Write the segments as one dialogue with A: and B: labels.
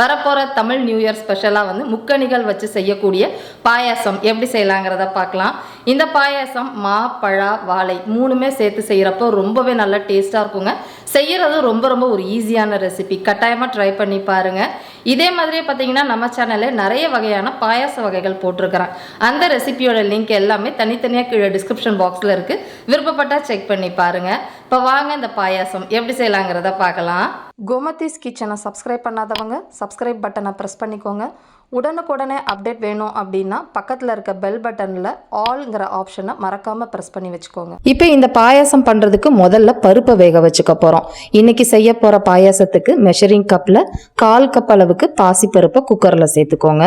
A: வரப்போகிற Tamil new year ஸ்பெஷலாக வந்து முக்கணிகள் வச்சு செய்யக்கூடிய பாயாசம் எப்படி செய்யலாங்கிறத பார்க்கலாம். இந்த பாயாசம் மா பழா வாழை மூணுமே சேர்த்து செய்கிறப்போ ரொம்பவே நல்லா டேஸ்ட்டாக இருக்குங்க. செய்கிறது ரொம்ப ரொம்ப ஒரு ஈஸியான ரெசிபி. கட்டாயமாக ட்ரை பண்ணி பாருங்கள் இதே மாதிரியே பார்த்தீங்கன்னா நம்ம சேனலில் நிறைய வகையான பாயாச வகைகள் போட்டிருக்கிறேன். அந்த ரெசிபியோட லிங்க் எல்லாமே தனித்தனியாக கீழே டிஸ்கிரிப்ஷன் பாக்ஸில் இருக்குது விருப்பப்பட்டால் செக் பண்ணி பாருங்கள் இப்போ வாங்க இந்த பாயாசம் எப்படி செய்யலாங்கிறத பார்க்கலாம். கோமதிஸ் கிச்சனை சப்ஸ்கிரைப் பண்ணாதவங்க சப்ஸ்கிரைப் பட்டனை ப்ரெஸ் பண்ணிக்கோங்க. உடனுக்குடனே அப்டேட் வேணும் அப்படின்னா பக்கத்தில் இருக்க பெல் பட்டனில் ஆல்ங்கிற ஆப்ஷனை மறக்காமல் ப்ரெஸ் பண்ணி வச்சுக்கோங்க. இப்போ இந்த பாயாசம் பண்ணுறதுக்கு முதல்ல பருப்பை வேக வச்சுக்க போகிறோம் இன்றைக்கி செய்ய போகிற பாயாசத்துக்கு மெஷரிங் கப்பில் கால் கப் அளவுக்கு பாசிப்பருப்பை குக்கரில் சேர்த்துக்கோங்க.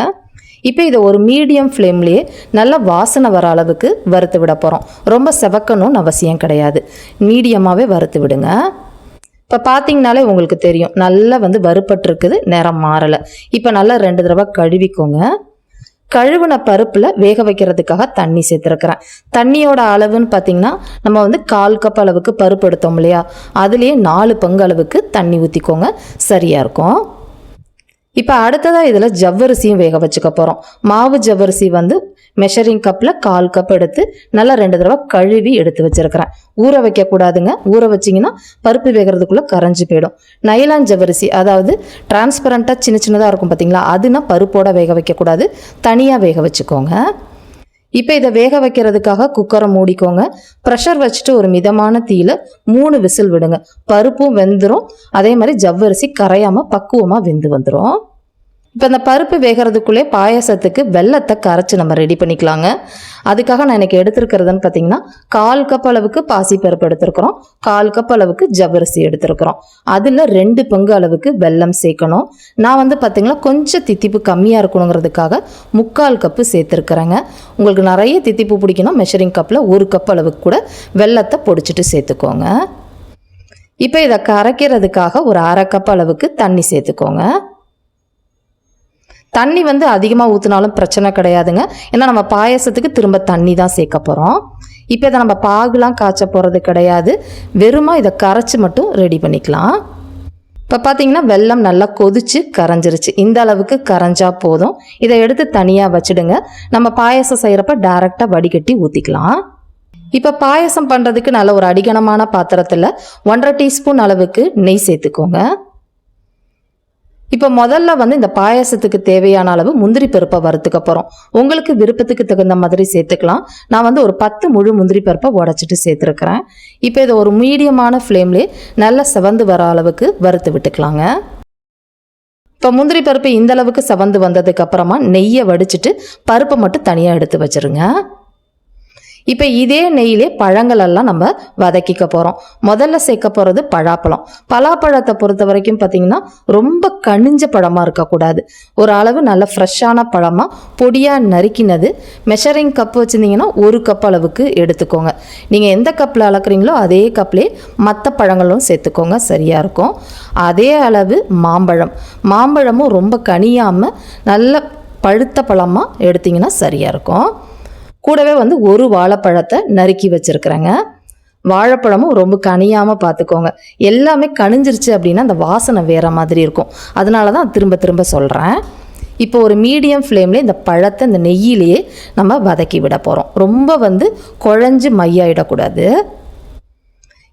A: இப்போ இதை ஒரு மீடியம் ஃப்ளேம்லேயே நல்ல வாசனை வர அளவுக்கு வறுத்து விட போகிறோம் ரொம்ப செவக்கணும்னு அவசியம் கிடையாது. மீடியமாகவே வறுத்து விடுங்க. இப்போ பார்த்தீங்கனாலே உங்களுக்கு தெரியும். நல்லா வந்து வறுபட்டுருக்குது நிறம் மாறலை. இப்போ நல்லா ரெண்டு தடவை கழுவிக்கோங்க. கழுவின பருப்பில் வேக வைக்கிறதுக்காக தண்ணி சேர்த்துருக்குறேன். தண்ணியோட அளவுன்னு பார்த்தீங்கன்னா நம்ம வந்து கால் கப் அளவுக்கு பருப்பு எடுத்தோம் இல்லையா? அதுலேயே நாலு பங்கு அளவுக்கு தண்ணி ஊற்றிக்கோங்க சரியாக இருக்கும். இப்போ அடுத்ததாக இதில் ஜவ்வரிசியும் வேக வச்சுக்க போகிறோம் மாவு ஜவ்வரிசி வந்து மெஷரிங் கப்பில் கால் கப் எடுத்து நல்லா ரெண்டு தடவை கழுவி எடுத்து வச்சிருக்கிறேன். ஊற வைக்கக்கூடாதுங்க. ஊற வச்சிங்கன்னா பருப்பு வேகிறதுக்குள்ளே கரைஞ்சி போயிடும். நைலான் ஜவ்வரிசி அதாவது டிரான்ஸ்பரண்ட்டாக சின்ன சின்னதாக இருக்கும் பார்த்தீங்களா அதுனா பருப்போட வேக வைக்கக்கூடாது. தனியாக வேக வச்சுக்கோங்க. இப்போ இதை வேக வைக்கிறதுக்காக குக்கரை மூடிக்கோங்க. ப்ரெஷர் வச்சுட்டு ஒரு மிதமான தீயில் மூணு விசில் விடுங்க. பருப்பும் வெந்துடும் அதே மாதிரி ஜவ்வரிசி கரையாமல் பக்குவமாக வெந்து வந்துடும் இப்போ இந்த பருப்பு வேகிறதுக்குள்ளே பாயசத்துக்கு வெள்ளத்தை கரைச்சி நம்ம ரெடி பண்ணிக்கலாங்க. அதுக்காக நான் எனக்கு எடுத்திருக்கிறதுன்னு பார்த்தீங்கன்னா கால் கப் அளவுக்கு பாசி பருப்பு எடுத்திருக்கிறோம். கால் கப் அளவுக்கு ஜவ்வரிசி எடுத்திருக்கிறோம். அதில் ரெண்டு பங்கு அளவுக்கு வெல்லம் சேர்க்கணும். நான் வந்து பார்த்தீங்கன்னா கொஞ்சம் தித்திப்பு கம்மியாக இருக்கணுங்கிறதுக்காக முக்கால் கப்பு சேர்த்துருக்குறேங்க. உங்களுக்கு நிறைய தித்திப்பு பிடிக்கணும் மெஷரிங் கப்பில் ஒரு கப் அளவுக்கு கூட வெல்லத்தை பொடிச்சிட்டு சேர்த்துக்கோங்க. இப்போ இதை கரைக்கிறதுக்காக ஒரு அரை கப் அளவுக்கு தண்ணி சேர்த்துக்கோங்க. தண்ணி வந்து அதிகமாக ஊற்றினாலும் பிரச்சனை கிடையாதுங்க. ஏன்னா நம்ம பாயசத்துக்கு திரும்ப தண்ணி தான் சேர்க்க போகிறோம் இப்போ இதை நம்ம பாகுலாம் காய்ச்ச போகிறது கிடையாது. வெறுமா இதை கரைச்சி மட்டும் ரெடி பண்ணிக்கலாம். இப்போ பார்த்தீங்கன்னா வெல்லம் நல்லா கொதிச்சு கரைஞ்சிருச்சு. இந்த அளவுக்கு கரைஞ்சா போதும். இதை எடுத்து தனியாக வச்சுடுங்க. நம்ம பாயசம் செய்கிறப்ப டேரெக்டாக வடிகட்டி ஊற்றிக்கலாம் இப்போ பாயசம் பண்ணுறதுக்கு நல்ல ஒரு அடிகனமான பாத்திரத்தில் ஒன்றரை டீஸ்பூன் அளவுக்கு நெய் சேர்த்துக்கோங்க. இப்போ முதல்ல வந்து இந்த பாயாசத்துக்கு தேவையான அளவு முந்திரி பருப்பை வறுத்துக்க போகிறோம் உங்களுக்கு விருப்பத்துக்கு தகுந்த மாதிரி சேர்த்துக்கலாம். நான் வந்து ஒரு பத்து முழு முந்திரி பருப்பை உடச்சிட்டு சேர்த்துருக்குறேன். இப்போ இதை ஒரு மீடியமான ஃப்ளேம்லேயே நல்லா செவந்து வர அளவுக்கு வறுத்து விட்டுக்கலாங்க. இப்போ முந்திரி பருப்பு இந்த அளவுக்கு செவந்து வந்ததுக்கு அப்புறமா நெய்யை வடிச்சிட்டு பருப்பை மட்டும் தனியாக எடுத்து வச்சிருங்க. இப்போ இதே நெய்யிலே பழங்கள் எல்லாம் நம்ம வதக்கிக்க போகிறோம் முதல்ல சேர்க்க போகிறது பழாப்பழம் பலாப்பழத்தை பொறுத்த வரைக்கும் பார்த்தீங்கன்னா ரொம்ப கனிஞ்ச பழமாக இருக்கக்கூடாது. ஒரு அளவு நல்ல ஃப்ரெஷ்ஷான பழமாக பொடியாக நறுக்கினது மெஷரிங் கப் வச்சுருந்தீங்கன்னா ஒரு கப் அளவுக்கு எடுத்துக்கோங்க. நீங்கள் எந்த கப்பில் அளக்குறீங்களோ அதே கப்லேயே மற்ற பழங்களும் சேர்த்துக்கோங்க. சரியாக இருக்கும். அதே அளவு மாம்பழம். மாம்பழமும் ரொம்ப கனியாமல் நல்ல பழுத்த பழமாக எடுத்திங்கன்னா சரியாக இருக்கும். கூடவே வந்து ஒரு வாழைப்பழத்தை நறுக்கி வச்சுருக்குறேங்க. வாழைப்பழமும் ரொம்ப கனியாமல் பார்த்துக்கோங்க எல்லாமே கனிஞ்சிருச்சு அப்படின்னா அந்த வாசனை வேறு மாதிரி இருக்கும். அதனால தான் திரும்ப திரும்ப சொல்கிறேன் இப்போ ஒரு மீடியம் ஃப்ளேம்லேயே இந்த பழத்தை இந்த நெய்யிலேயே நம்ம வதக்கி விட போகிறோம் ரொம்ப வந்து குழஞ்சு மையாயிடக்கூடாது.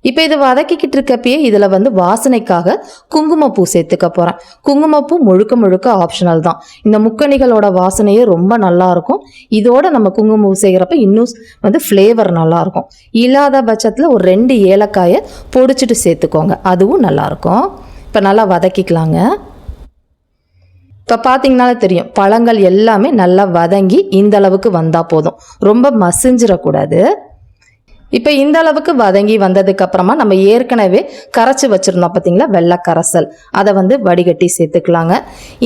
A: இப்போ இது வதக்கிக்கிட்டு இருக்கப்பயே இதில் வந்து வாசனைக்காக குங்குமப்பூ சேர்த்துக்க போகிறேன் குங்குமப்பூ முழுக்க முழுக்க ஆப்ஷனல் தான். இந்த முக்கணிகளோட வாசனையே ரொம்ப நல்லா இருக்கும். இதோட நம்ம குங்குமப்பூ செய்கிறப்ப இன்னும் வந்து ஃப்ளேவர் நல்லாயிருக்கும் இல்லாத பட்சத்தில் ஒரு ரெண்டு ஏலக்காயை பொடிச்சிட்டு சேர்த்துக்கோங்க. அதுவும் நல்லாயிருக்கும் இப்போ நல்லா வதக்கிக்கலாங்க. இப்போ பார்த்தீங்கனாலே தெரியும் பழங்கள் எல்லாமே நல்லா வதங்கி இந்த அளவுக்கு வந்தால் போதும். ரொம்ப மசிஞ்சிடக்கூடாது. இப்போ இந்த அளவுக்கு வதங்கி வந்ததுக்கு அப்புறமா நம்ம ஏற்கனவே கரைச்சி வச்சுருந்தோம் பார்த்தீங்களா வெள்ளைக்கரைசல். அதை வந்து வடிகட்டி சேர்த்துக்கலாங்க.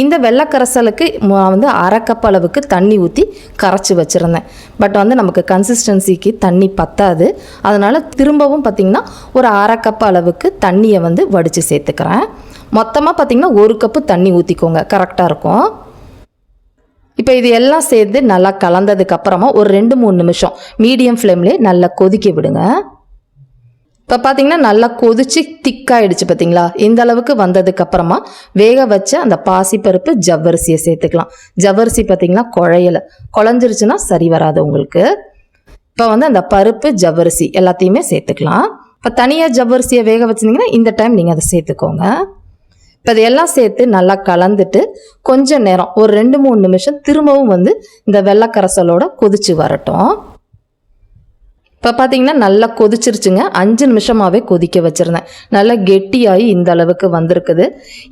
A: இந்த வெள்ளைக்கரைசலுக்கு வந்து அரை அளவுக்கு தண்ணி ஊற்றி கரைச்சி வச்சுருந்தேன். பட் வந்து நமக்கு கன்சிஸ்டன்சிக்கு தண்ணி பத்தாது. அதனால் திரும்பவும் பார்த்திங்கன்னா ஒரு அரை அளவுக்கு தண்ணியை வந்து வடித்து சேர்த்துக்கிறேன். மொத்தமாக பார்த்திங்கன்னா ஒரு கப்பு தண்ணி ஊற்றிக்கோங்க கரெக்டாக இருக்கும். இப்போ இது எல்லாம் சேர்த்து நல்லா கலந்ததுக்கு அப்புறமா ஒரு ரெண்டு மூணு நிமிஷம் மீடியம் ஃப்ளேம்லேயே நல்லா கொதிக்க விடுங்க. இப்போ பார்த்தீங்கன்னா நல்லா கொதிச்சு திக்காயிடுச்சு பார்த்தீங்களா இந்த அளவுக்கு வந்ததுக்கு அப்புறமா வேக வச்ச அந்த பாசிப்பருப்பு ஜவ்வரிசியை சேர்த்துக்கலாம். ஜவ்வரிசி பார்த்தீங்கன்னா குழையல. குழஞ்சிருச்சுன்னா சரி வராது உங்களுக்கு. இப்போ வந்து அந்த பருப்பு ஜவ்வரிசி எல்லாத்தையுமே சேர்த்துக்கலாம். இப்போ தனியாக ஜவ்வரிசியை வேக வச்சிருந்தீங்கன்னா இந்த டைம் நீங்கள் அதை சேர்த்துக்கோங்க. இப்போ இதையெல்லாம் சேர்த்து நல்லா கலந்துட்டு கொஞ்ச நேரம் ஒரு ரெண்டு மூணு நிமிஷம் திரும்பவும் வந்து இந்த வெள்ளக்கரசலோட கொதிச்சு வரட்டும். இப்போ பார்த்தீங்கன்னா நல்லா கொதிச்சிருச்சுங்க. அஞ்சு நிமிஷமாகவே கொதிக்க வச்சுருந்தேன். நல்லா கெட்டியாகி இந்த அளவுக்கு வந்திருக்குது.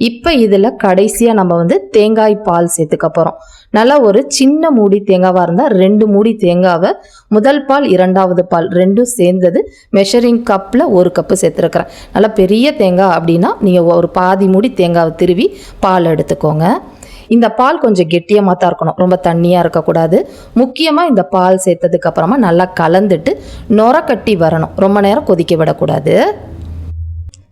A: இப்போ இதில் கடைசியாக நம்ம வந்து தேங்காய் பால் சேர்த்துக்க போகிறோம் நல்லா ஒரு சின்ன மூடி தேங்காவாக இருந்தால் ரெண்டு மூடி தேங்காவை முதல் பால் இரண்டாவது பால் ரெண்டும் சேர்ந்தது மெஷரிங் கப்பில் ஒரு கப்பு சேர்த்துருக்குறேன். நல்லா பெரிய தேங்காய் அப்படின்னா நீங்கள் ஒரு பாதி மூடி தேங்காவை திருவி பால் எடுத்துக்கோங்க. இந்த பால் கொஞ்சம் கெட்டியமாக தான் இருக்கணும். ரொம்ப தண்ணியாக இருக்கக்கூடாது. முக்கியமாக இந்த பால் சேர்த்ததுக்கு அப்புறமா நல்லா கலந்துட்டு நொர கட்டி வரணும். ரொம்ப நேரம் கொதிக்க விடக்கூடாது.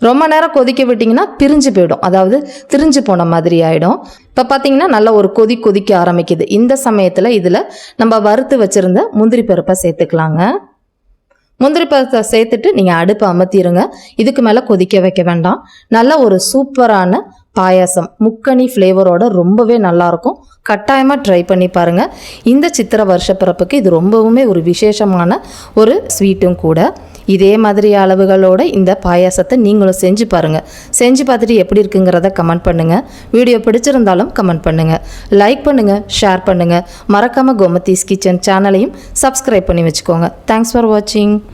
A: ரொம்ப நேரம் கொதிக்க விட்டிங்கன்னா பிரிஞ்சு போயிடும். அதாவது திரிஞ்சு போன மாதிரி ஆகிடும் இப்போ பார்த்தீங்கன்னா நல்லா ஒரு கொதி கொதிக்க ஆரம்பிக்குது. இந்த சமயத்தில் இதில் நம்ம வறுத்து வச்சுருந்த முந்திரி பருப்பை சேர்த்துக்கலாங்க. முந்திரி பருப்பை சேர்த்துட்டு நீங்கள் அடுப்பை அமர்த்திடுங்க இதுக்கு மேலே கொதிக்க வைக்க வேண்டாம். நல்ல ஒரு சூப்பரான பாயாசம் முக்கனி ஃப்ளேவரோட ரொம்பவே நல்லாயிருக்கும் கட்டாயமாக ட்ரை பண்ணி பாருங்கள் இந்த சித்திர வருஷ பிறப்புக்கு இது ரொம்பவுமே ஒரு விசேஷமான ஒரு ஸ்வீட்டும் கூட. இதே மாதிரி அளவுகளோட இந்த பாயாசத்தை நீங்களும் செஞ்சு பாருங்கள் செஞ்சு பார்த்துட்டு எப்படி இருக்குங்கிறத கமெண்ட் பண்ணுங்கள் வீடியோ பிடிச்சிருந்தாலும் கமெண்ட் பண்ணுங்கள் லைக் பண்ணுங்கள் ஷேர் பண்ணுங்கள் மறக்காமல் கோமதீஸ் கிச்சன் சேனலையும் சப்ஸ்கிரைப் பண்ணி வச்சுக்கோங்க. தேங்க்ஸ் ஃபார் வாட்சிங்